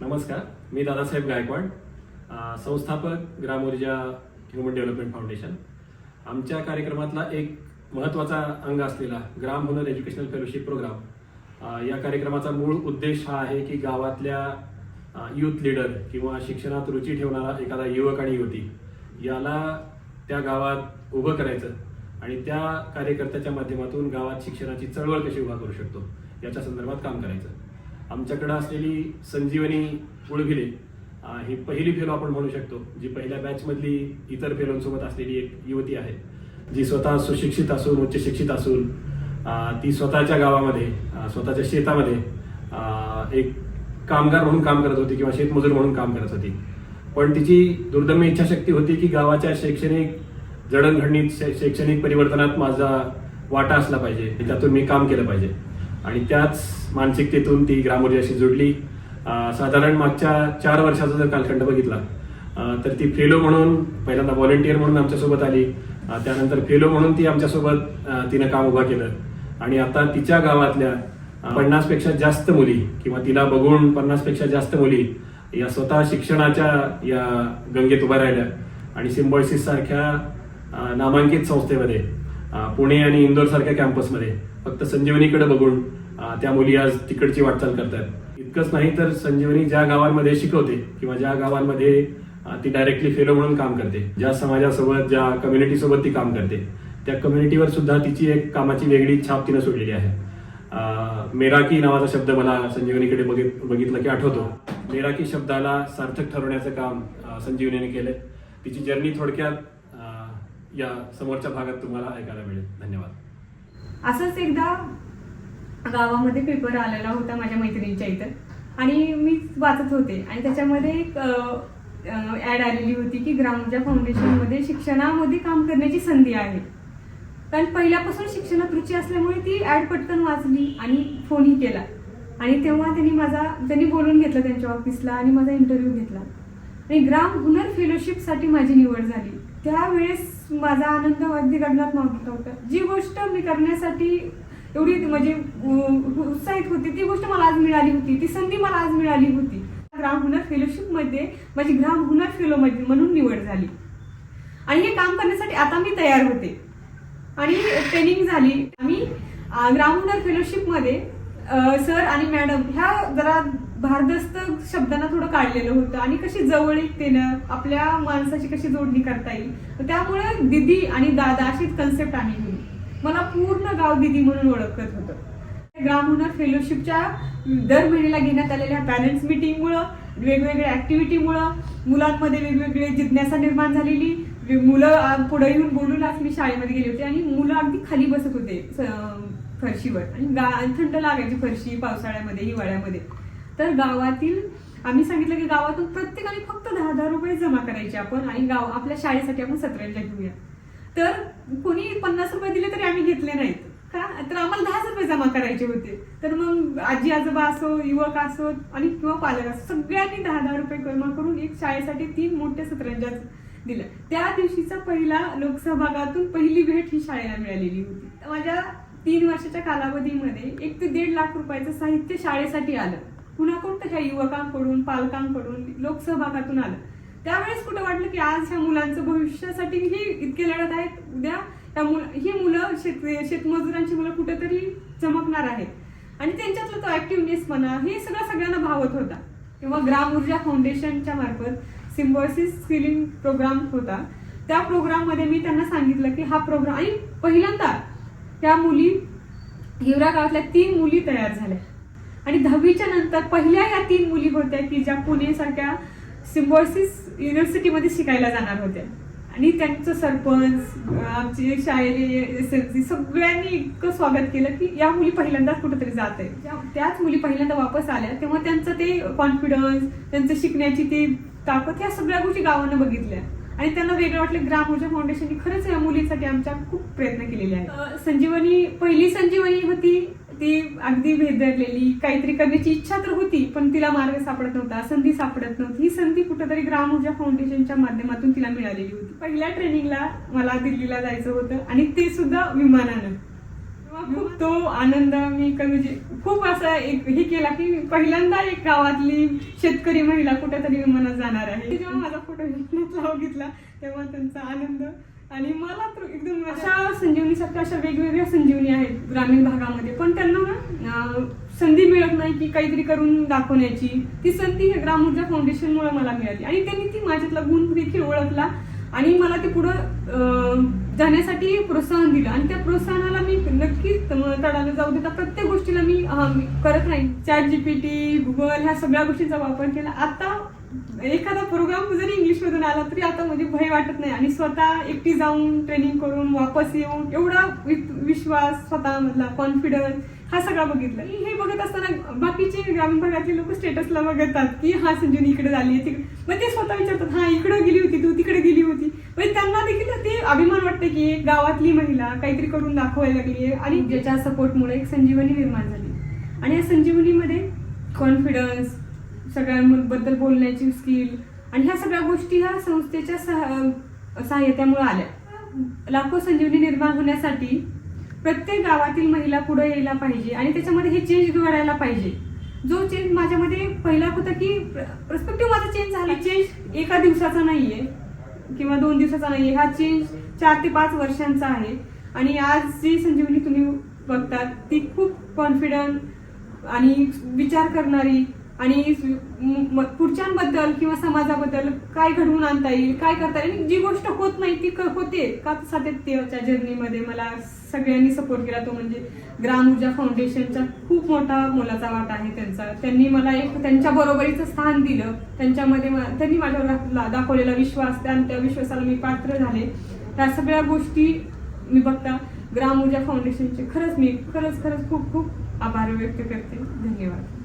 नमस्कार मी दादासाहेब गायकवाड संस्थापक ग्राम ऊर्जा ह्युमन डेव्हलपमेंट फाउंडेशन. आमच्या कार्यक्रमातला एक महत्त्वाचा अंग असलेला Gram Hunar educational fellowship program या कार्यक्रमाचा मूळ उद्देश हा आहे की गावातल्या युथ लीडर किंवा शिक्षणात रुची ठेवणारा एखादा युवक आणि युवती याला त्या गावात उभं करायचं आणि त्या कार्यकर्त्याच्या माध्यमातून गावात शिक्षणाची चळवळ कशी उभा करू शकतो याच्या संदर्भात काम करायचं. आमच्याकडं असलेली संजीवनी उळभिले ही पहिली फेलो आपण म्हणू शकतो जी पहिल्या बॅचमधली इतर फेलोंसोबत असलेली एक युवती आहे जी स्वतः सुशिक्षित असून उच्च शिक्षित असून ती स्वतःच्या गावामध्ये स्वतःच्या शेतामध्ये एक कामगार म्हणून काम करत होती किंवा शेतमजूर म्हणून काम करत होती. पण तिची दुर्दम्य इच्छाशक्ती होती की गावाच्या शैक्षणिक जडणघडणीत शै- शैक्षणिक परिवर्तनात माझा वाटा असला पाहिजे त्यातून मी काम केलं पाहिजे. आणि त्याच मानसिकतेतून ती ग्रामोर्जाशी जोडली. साधारण मागच्या चार वर्षाचा जर कालखंड बघितला तर ती फेलो म्हणून पहिल्यांदा व्हॉलेंटियर म्हणून आमच्यासोबत आली. त्यानंतर फेलो म्हणून ती आमच्यासोबत तिनं काम उभा केलं. आणि आता तिच्या गावातल्या पन्नासपेक्षा जास्त मुली किंवा तिला बघून पन्नासपेक्षा जास्त मुली या स्वतः शिक्षणाच्या या गंगेत उभ्या राहिल्या. आणि सिम्बॉयसिस सारख्या नामांकित संस्थेमध्ये पुणे आणि इंदोरसारख्या कॅम्पसमध्ये. फक्त संजीवनीकडे बघून त्या मुली आज तिकडची वाटचाल करतात इतकंच नाही तर संजीवनी ज्या गावांमध्ये शिकवते किंवा ज्या गावांमध्ये ती डायरेक्टली फेलो म्हणून काम करते ज्या समाजासोबत ज्या कम्युनिटीसोबत ती काम करते त्या कम्युनिटीवर सुद्धा तिची एक कामाची वेगळी छाप तिनं सोडलेली आहे. मेराकी नावाचा शब्द मला संजीवनीकडे बघित बघितलं की आठवतो. मेराकी शब्दाला सार्थक ठरवण्याचं काम संजीवनीने केलं तिची जर्नी थोडक्यात या समोरच्या भागात तुम्हाला ऐकायला मिळेल. धन्यवाद. असंच एकदा गावामध्ये पेपर आलेला होता माझ्या मैत्रिणीच्या इथं. आणि मी वाचत होते. आणि त्याच्यामध्ये एक ॲड आलेली होती की ग्रामजा फाउंडेशनमध्ये शिक्षणामध्ये काम करण्याची संधी आहे. कारण पहिल्यापासून शिक्षणात रुची असल्यामुळे ती ॲड पटकन वाचली आणि फोनही केला. आणि तेव्हा त्यांनी माझा त्यांनी बोलून घेतलं त्यांच्या ऑफिसला आणि माझा इंटरव्ह्यू घेतला. आणि ग्राम हुनर फेलोशिपसाठी माझी निवड झाली. त्यावेळेस माझा आनंद अगदी गगनात नव्हता. जी गोष्ट मी करण्यासाठी एवढी म्हणजे उत्साहित होती ती गोष्ट मला आज मिळाली होती. ती संधी मला आज मिळाली होती. ग्राम हुनर फेलोशिपमध्ये माझी ग्राम हुनर फेलो मध्ये म्हणून निवड झाली. आणि हे काम करण्यासाठी आता मी तयार होते. आणि ट्रेनिंग झाली. आम्ही ग्राम हुनर फेलोशिपमध्ये सर आणि मॅडम ह्या जरा भारदस्त शब्दांना थोडं काढलेलं होतं. आणि कशी जवळीकतेनं आपल्या माणसाची कशी जोडणी करता येईल. त्यामुळे दिदी आणि दादा अशीच कन्सेप्ट आणली होती मला पूर्ण गाव दिदी म्हणून ओळखत होतं. ग्राम हुनर फेलोशिपच्या दर महिन्याला घेण्यात आलेल्या पॅरेंट्स मिटिंगमुळं वेगवेगळ्या ॲक्टिव्हिटीमुळं मुलांमध्ये वेगवेगळे जिज्ञासा निर्माण झालेली मुलं पुढे येऊन बोलून आज मी शाळेमध्ये गेले होते. आणि मुलं अगदी खाली बसत होते फरशीवर. आणि गा- थंड लागायची फरशी पावसाळ्यामध्ये हिवाळ्यामध्ये. तर गावातील आम्ही सांगितलं की गावातून प्रत्येकाने फक्त दहा दहा रुपये जमा करायचे आपण आणि गाव आपल्या शाळेसाठी आपण सतरांच्या घेऊया. तर कोणी पन्नास रुपये दिले तरी आम्ही घेतले नाहीत. का? तर आम्हाला दहाच रुपये जमा करायचे होते. तर मग आजी आजोबा असो युवक असो आणि किंवा पालक असो सगळ्यांनी दहा दहा रुपये जमा करून एक शाळेसाठी तीन मोठ्या सतरंजा दिल्या. त्या दिवशीचा पहिला लोकसहभागातून पहिली भेट ही शाळेला मिळालेली होती. तर माझ्या तीन वर्षाच्या कालावधीमध्ये एक ते दीड लाख रुपयाचं साहित्य शाळेसाठी आलं. पुन्हा कोणतं ह्या युवकांकडून पालकांकडून लोकसहभागातून आलं? त्यावेळेस कुठं वाटलं की आज ह्या मुलांचं भविष्यासाठी ही इतके लढत आहेत? उद्या त्या मुल ही मुलं शेत शेतमजुरांची मुलं कुठेतरी चमकणार आहेत. आणि त्यांच्यातलं तो ऍक्टिव्हनेसपणा हे सगळं सगळ्यांना भावत होता. किंवा ग्राम ऊर्जा फाउंडेशनच्या मार्फत सिम्बॉसिस स्किलिंग प्रोग्राम होता. त्या प्रोग्राममध्ये मी त्यांना सांगितलं की हा प्रोग्राम आणि पहिल्यांदा त्या मुली हिवरा गावातल्या तीन मुली तयार झाल्या. आणि दहावीच्या नंतर पहिल्या या तीन मुली होत्या की ज्या पुणे सारख्या सिम्बॉसिस युनिव्हर्सिटीमध्ये शिकायला जाणार होत्या. आणि त्यांचं सरपंच आमचे शाळेने एस एल सी सगळ्यांनी इतकं स्वागत केलं की या मुली पहिल्यांदाच कुठेतरी जात आहे त्याच मुली पहिल्यांदा वापस आल्या तेव्हा त्यांचं ते कॉन्फिडन्स त्यांचं शिकण्याची ती ताकद ह्या सगळ्या गोष्टी गावानं बघितल्या. आणि त्यांना वेगळं वाटलं ग्राम ऊर्जा फाउंडेशनने खरंच या मुलींसाठी आमच्या खूप प्रयत्न केलेले आहेत. संजीवनी पहिली संजीवनी होती ती अगदी भेदरलेली काहीतरी करण्याची इच्छा तर होती पण तिला मार्ग सापडत नव्हता संधी सापडत नव्हती. ही संधी कुठेतरी ग्राम ऊर्जा फाउंडेशनच्या माध्यमातून तिला मिळालेली होती. पहिल्या ट्रेनिंगला मला दिल्लीला जायचं होतं आणि ते सुद्धा विमानानं. खूप तो आनंद मी म्हणजे खूप असा एक हे केला की पहिल्यांदा एक गावातली शेतकरी महिला कुठेतरी मनात जाणार आहे. जेव्हा माझा फोटो घेतला तेव्हा त्यांचा आनंद आणि मला तर एकदम अशा संजीवनीसारख्या अशा वेगवेगळ्या संजीवनी आहेत ग्रामीण भागामध्ये. पण त्यांना ना संधी मिळत नाही की काहीतरी करून दाखवण्याची. ती संधी हे ग्राम ऊर्जा फाउंडेशनमुळे मला मिळाली. आणि त्यांनी ती माझ्यातला गुण देखील ओळखला. आणि मला ते पुढं जाण्यासाठी प्रोत्साहन दिलं. आणि त्या प्रोत्साहनाला मी नक्कीच तडाला जाऊ देता. प्रत्येक गोष्टीला मी करत नाही. चॅट जीपीटी गुगल ह्या सगळ्या गोष्टींचा वापर केला. आता एखादा प्रोग्राम जरी इंग्लिशमधून आला तरी आता म्हणजे भय वाटत नाही. आणि स्वतः एकटी जाऊन ट्रेनिंग करून वापस येऊन एवढा वि- विश्वास स्वतःमधला कॉन्फिडन्स हा सगळा बघितला. हे बघत असताना बाकीचे ग्रामीण भागातले लोक स्टेटसला बघतात की हा संजीवनी इकडे झाली तिकडे. मग ते स्वतः विचारतात हा इकडे गेली होती तू तिकडे गेली होती. म्हणजे त्यांना देखील ते अभिमान वाटते की गावातली महिला काहीतरी करून दाखवायला लागली आहे आणि ज्याच्या सपोर्टमुळे एक संजीवनी निर्माण झाली. आणि या संजीवनीमध्ये कॉन्फिडन्स सगळ्यांबद्दल बोलण्याची स्किल आणि ह्या सगळ्या गोष्टी ह्या संस्थेच्या सह- सहाय्यत्यामुळे आल्या. लाखो संजीवनी निर्माण होण्यासाठी प्रत्येक गावातील महिला पुढे यायला पाहिजे आणि त्याच्यामध्ये हे चेंज घडायला पाहिजे. जो चेंज माझ्यामध्ये पहिला होता की प्रस्पेक्टिव्ह माझा चेंज झाला. चेंज एका दिवसाचा नाहीये किंवा दोन दिवसाचा नाहीये. हा चेंज चार ते पाच वर्षांचा आहे. आणि आज जी संजीवनी तुम्ही बघतात ती खूप कॉन्फिडंट आणि विचार करणारी आणि म- पुढच्यांबद्दल किंवा समाजाबद्दल काय घडवून आणता येईल काय करता येईल? जी गोष्ट होत नाही ती क- होते. का सातत्याच्या जर्नीमध्ये मला सगळ्यांनी सपोर्ट केला तो म्हणजे ग्राम ऊर्जा फाउंडेशनचा खूप मोठा मोलाचा वाटा आहे त्यांचा. त्यांनी मला एक त्यांच्या बरोबरीचं स्थान दिलं. त्यांच्यामध्ये त्यांनी माझ्यावर दाखवलेला विश्वास त्या त्या विश्वासाला मी पात्र झाले. त्या सगळ्या गोष्टी मी बघता ग्राम ऊर्जा फाउंडेशनचे खरंच मी खरंच खरंच खूप खूप आभार व्यक्त करते. धन्यवाद.